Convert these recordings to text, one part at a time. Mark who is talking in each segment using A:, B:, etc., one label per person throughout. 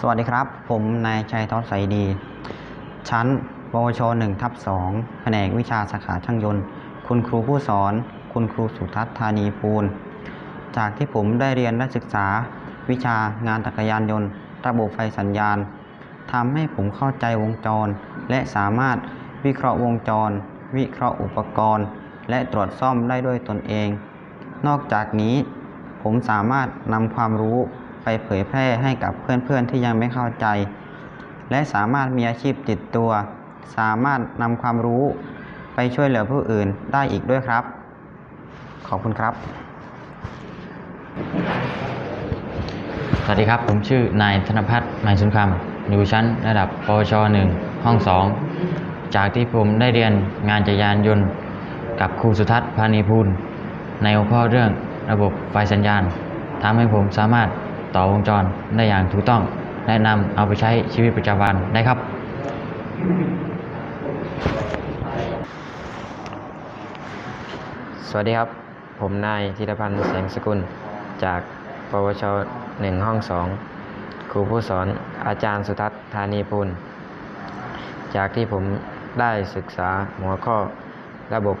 A: สวัสดีครับ ผมนายชัยทอดใสดี ชั้นปวช1ทับ2แผนกวิชาสาขาช่างยนต์ คุณครูผู้สอน คุณครูสุทัศน์ธานีภูล จากที่ผมได้เรียนและศึกษา วิชางานจักรยานยนต์ ระบบไฟสัญญาณทำให้ผมเข้าใจวงจร และสามารถวิเคราะห์วงจร วิเคราะห์อุปกรณ์ และตรวจซ่อมได้ด้วยตนเอง นอกจากนี้ ผมสามารถนำความรู้ ไปเผยแพร่ให้กับเพื่อนๆที่ยังไม่เข้าใจ และสามารถมีอาชีพติดตัว สามารถนำความรู้ไปช่วยเหลือผู้อื่นได้อีกด้วยครับ ขอบคุณครับ
B: สวัสดีครับ ผมชื่อนายธนพัฒน์หมายสุนคำอยู่ชั้นระดับปวช1ห้อง 2 จากที่ผมได้เรียนงานจักรยานยนต์ กับครูสุทัศน์พานีพูลในหัวข้อเรื่องระบบไฟสัญญาณทำให้ผมสามารถ ต่อวงจรได้อย่างถูกต้องและนำเอาไปใช้ชีวิตประจำวันได้ครับ
C: สวัสดีครับ ผมนายธีรพันธ์แสงสกุล จากปวชหนึ่งห้องสองครูผู้สอนอาจารย์สุทัศน์ธานีพูลจากที่ผมได้ศึกษาหัวข้อระบบ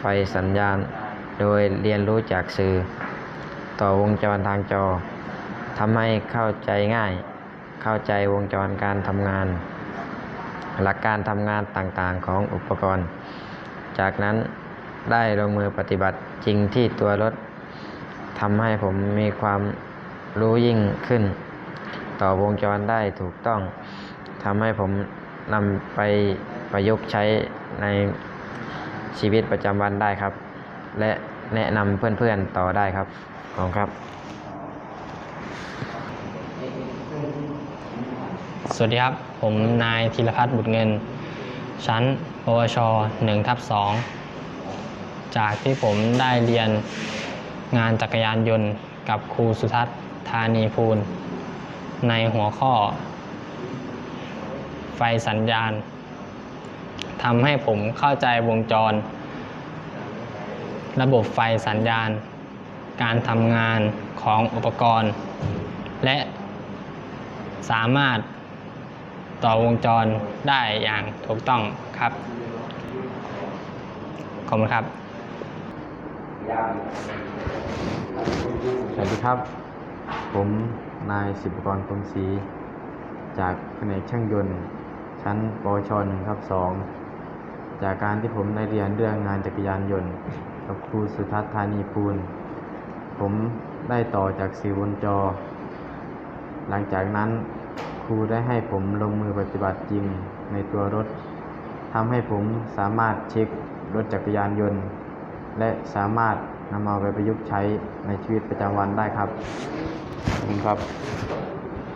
C: ไฟสัญญาณ โดยเรียนรู้จากสื่อ ต่อวงจรทางจอ ทำให้เข้าใจง่าย เข้าใจวงจรการทำงาน หลักการทำงานต่างๆของอุปกรณ์ จากนั้นได้ลงมือปฏิบัติจริงที่ตัวรถทำให้ผมมีความรู้ยิ่งขึ้น ต่อวงจรได้ถูกต้องทำให้ผมนำไปประยุกต์ใช้ในชีวิตประจำวันได้ครับ และแนะนำเพื่อนๆต่อได้ครับ ขอบคุณครับ
D: สวัสดีครับ ผมนายธีรพัฒน์บุตรเงิน ชั้นปวช1ทับ2จากที่ผมได้เรียนงานจักรยานยนต์กับครูสุทัศน์ธานีภูล ในหัวข้อ ไฟสัญญาณทำให้ผมเข้าใจวงจร ระบบไฟสัญญาณ การทำงานของอุปกรณ์ และ สามารถต่อวงจรได้อย่างถูกต้องครับ ขอบคุณครับ
E: สวัสดีครับ ผมนายสิบกรพรมศรีจากแผนกช่างยนต์ ชั้นปวชหนึ่งครับสองจากการที่ผมได้เรียนเรื่องงานจักรยานยนต์ กับครูสุทัศน์ธานีภูลผมได้ต่อจากสื่อบนจอ หลังจากนั้นครูได้ให้ผมลงมือปฏิบัติจริงในตัวรถทำให้ผมสามารถเช็ครถจักรยานยนต์ และสามารถนำเอาไปประยุกต์ใช้ในชีวิตประจำวันได้ครับขอบคุณครับ